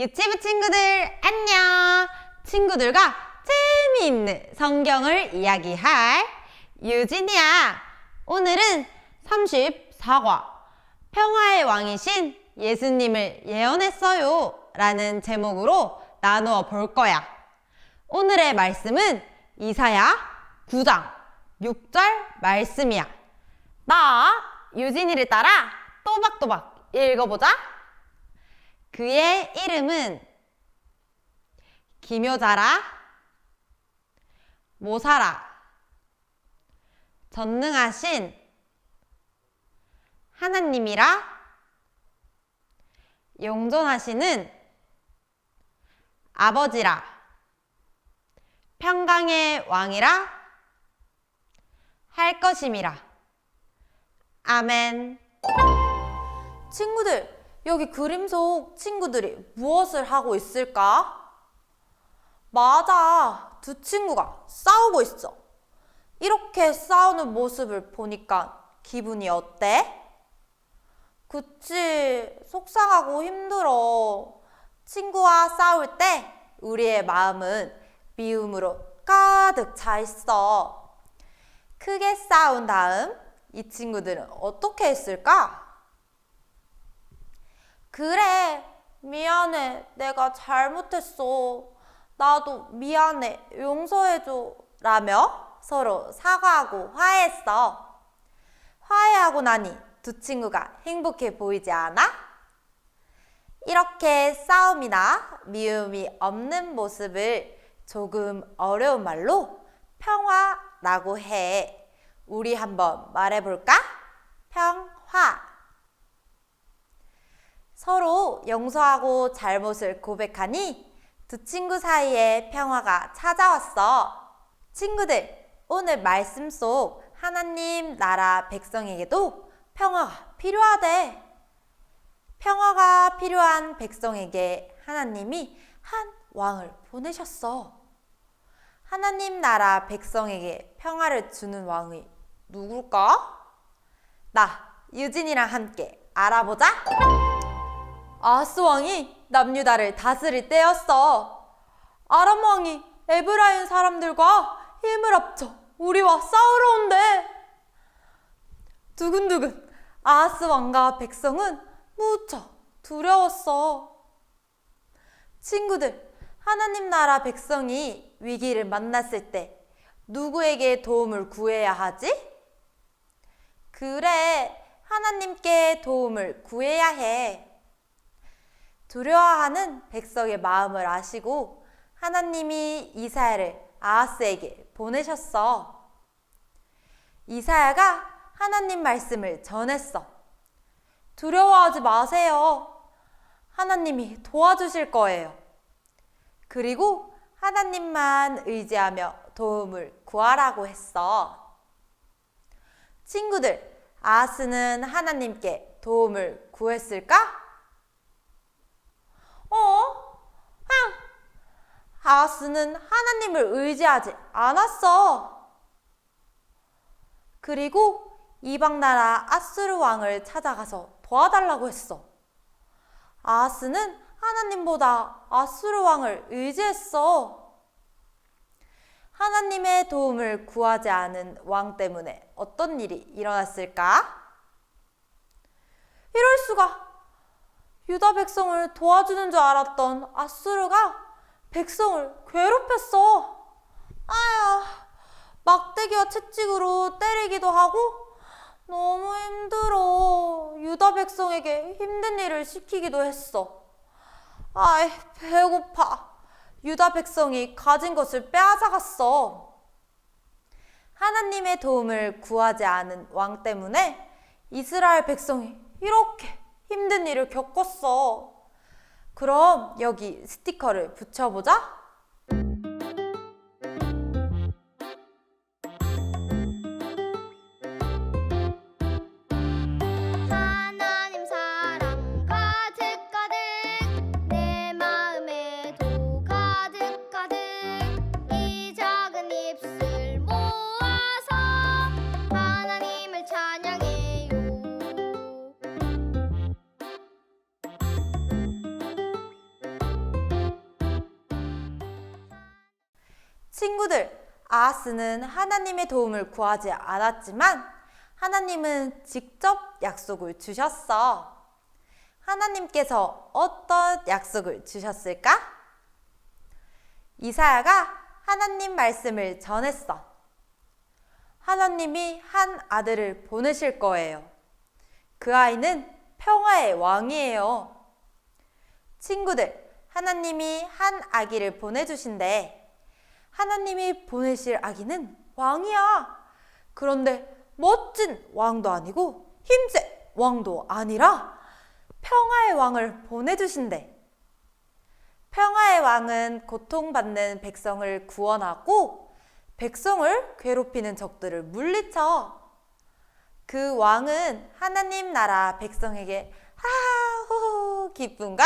유치부 친구들 안녕! 친구들과 재미있는 성경을 이야기할 유진이야. 오늘은 34과 평화의 왕이신 예수님을 예언했어요 라는 제목으로 나누어 볼 거야. 오늘의 말씀은 이사야 9장 6절 말씀이야. 나 유진이를 따라 또박또박 읽어보자. 그의 이름은 기묘자라, 모사라, 전능하신 하나님이라, 용존하시는 아버지라, 평강의 왕이라 할 것임이라. 아멘. 친구들, 여기 그림 속 친구들이 무엇을 하고 있을까? 맞아. 두 친구가 싸우고 있어. 이렇게 싸우는 모습을 보니까 기분이 어때? 그치. 속상하고 힘들어. 친구와 싸울 때 우리의 마음은 미움으로 가득 차 있어. 크게 싸운 다음 이 친구들은 어떻게 했을까? 그래, 미안해. 내가 잘못했어. 나도 미안해. 용서해줘. 라며 서로 사과하고 화해했어. 화해하고 나니 두 친구가 행복해 보이지 않아? 이렇게 싸움이나 미움이 없는 모습을 조금 어려운 말로 평화라고 해. 우리 한번 말해볼까? 평화. 서로 용서하고 잘못을 고백하니 두 친구 사이에 평화가 찾아왔어. 친구들, 오늘 말씀 속 하나님 나라 백성에게도 평화가 필요하대. 평화가 필요한 백성에게 하나님이 한 왕을 보내셨어. 하나님 나라 백성에게 평화를 주는 왕이 누굴까? 나, 유진이랑 함께 알아보자. 아스 왕이 남유다를 다스릴 때였어. 아람 왕이 에브라임 사람들과 힘을 합쳐 우리와 싸우러 온대. 두근두근 아하스 왕과 백성은 무척 두려웠어. 친구들, 하나님 나라 백성이 위기를 만났을 때 누구에게 도움을 구해야 하지? 그래, 하나님께 도움을 구해야 해. 두려워하는 백성의 마음을 아시고 하나님이 이사야를 아하스에게 보내셨어. 이사야가 하나님 말씀을 전했어. 두려워하지 마세요. 하나님이 도와주실 거예요. 그리고 하나님만 의지하며 도움을 구하라고 했어. 친구들, 아하스는 하나님께 도움을 구했을까? 어? 흥! 아하스는 하나님을 의지하지 않았어. 그리고 이방 나라 아스르 왕을 찾아가서 도와달라고 했어. 아하스는 하나님보다 아스르 왕을 의지했어. 하나님의 도움을 구하지 않은 왕 때문에 어떤 일이 일어났을까? 이럴 수가! 유다 백성을 도와주는 줄 알았던 아수르가 백성을 괴롭혔어. 아야, 막대기와 채찍으로 때리기도 하고 너무 힘들어. 유다 백성에게 힘든 일을 시키기도 했어. 아이, 배고파. 유다 백성이 가진 것을 빼앗아갔어. 하나님의 도움을 구하지 않은 왕 때문에 이스라엘 백성이 이렇게 힘든 일을 겪었어. 그럼 여기 스티커를 붙여보자. 친구들, 아하스는 하나님의 도움을 구하지 않았지만 하나님은 직접 약속을 주셨어. 하나님께서 어떤 약속을 주셨을까? 이사야가 하나님 말씀을 전했어. 하나님이 한 아들을 보내실 거예요. 그 아이는 평화의 왕이에요. 친구들, 하나님이 한 아기를 보내주신대. 하나님이 보내실 아기는 왕이야. 그런데 멋진 왕도 아니고 힘센 왕도 아니라 평화의 왕을 보내주신대. 평화의 왕은 고통받는 백성을 구원하고 백성을 괴롭히는 적들을 물리쳐. 그 왕은 하나님 나라 백성에게 하후 기쁨과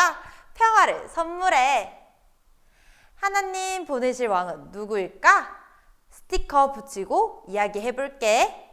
평화를 선물해. 하나님 보내실 왕은 누구일까? 스티커 붙이고 이야기해 볼게.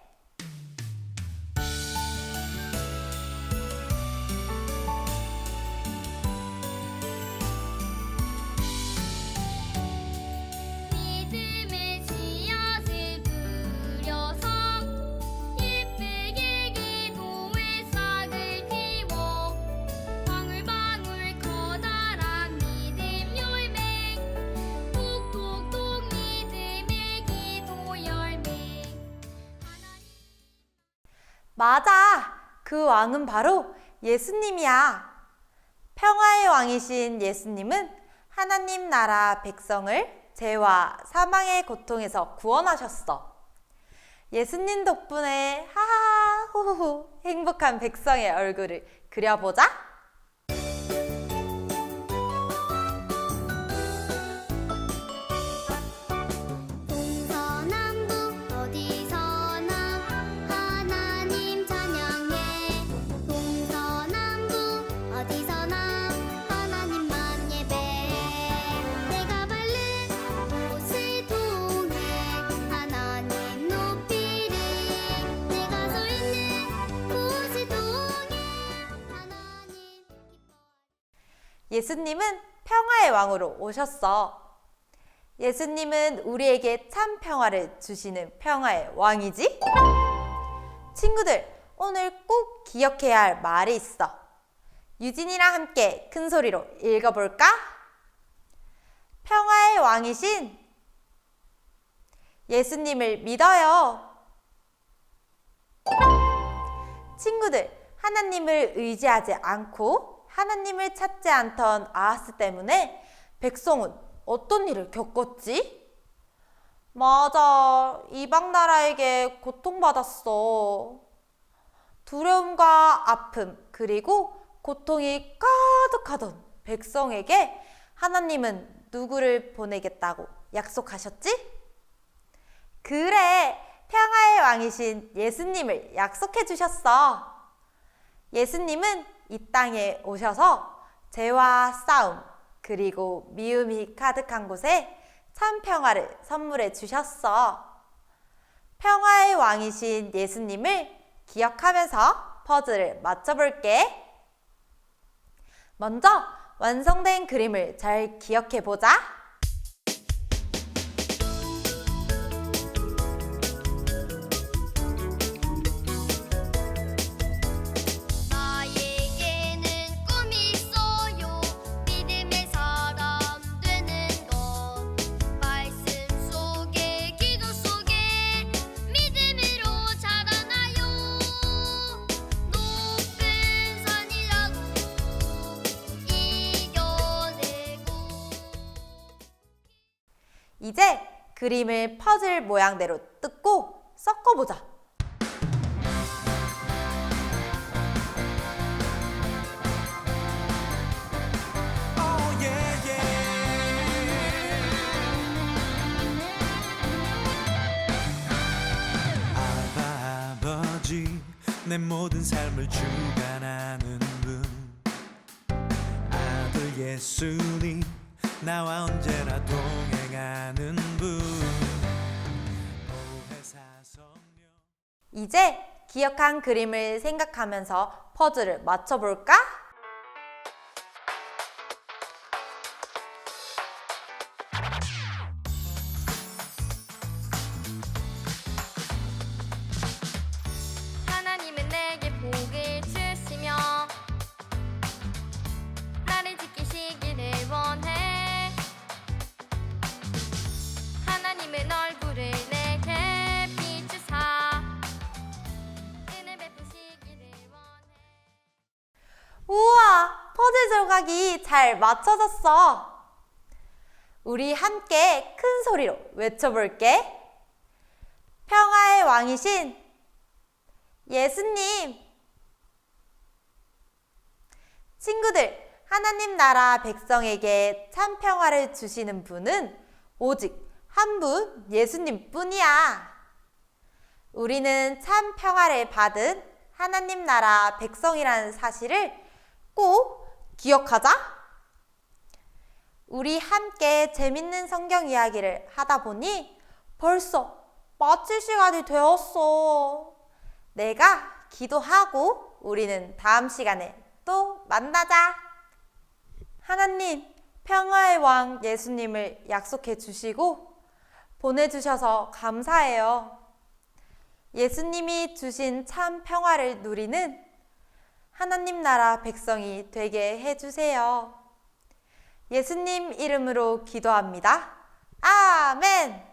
맞아. 그 왕은 바로 예수님이야. 평화의 왕이신 예수님은 하나님 나라 백성을 죄와 사망의 고통에서 구원하셨어. 예수님 덕분에 하하호호 행복한 백성의 얼굴을 그려보자. 예수님은 평화의 왕으로 오셨어. 예수님은 우리에게 참 평화를 주시는 평화의 왕이지? 친구들, 오늘 꼭 기억해야 할 말이 있어. 유진이랑 함께 큰 소리로 읽어볼까? 평화의 왕이신 예수님을 믿어요. 친구들, 하나님을 의지하지 않고 하나님을 찾지 않던 아하스 때문에 백성은 어떤 일을 겪었지? 맞아. 이방 나라에게 고통받았어. 두려움과 아픔, 그리고 고통이 가득하던 백성에게 하나님은 누구를 보내겠다고 약속하셨지? 그래. 평화의 왕이신 예수님을 약속해 주셨어. 예수님은 이 땅에 오셔서 죄와 싸움, 그리고 미움이 가득한 곳에 참 평화를 선물해 주셨어. 평화의 왕이신 예수님을 기억하면서 퍼즐을 맞춰볼게. 먼저 완성된 그림을 잘 기억해 보자. 이제 그림을 퍼즐 모양대로 뜯고 섞어보자. 내 모든 삶을 주관하는 분 아들 예수님 나와 언제 이제 기억한 그림을 생각하면서 퍼즐을 맞춰볼까? 잘 맞춰졌어. 우리 함께 큰 소리로 외쳐볼게. 평화의 왕이신 예수님. 친구들, 하나님 나라 백성에게 참 평화를 주시는 분은 오직 한 분 예수님 뿐이야. 우리는 참 평화를 받은 하나님 나라 백성이라는 사실을 꼭 기억하자. 우리 함께 재밌는 성경 이야기를 하다 보니 벌써 마칠 시간이 되었어. 내가 기도하고 우리는 다음 시간에 또 만나자. 하나님, 평화의 왕 예수님을 약속해 주시고 보내주셔서 감사해요. 예수님이 주신 참 평화를 누리는 하나님 나라 백성이 되게 해주세요. 예수님 이름으로 기도합니다. 아멘!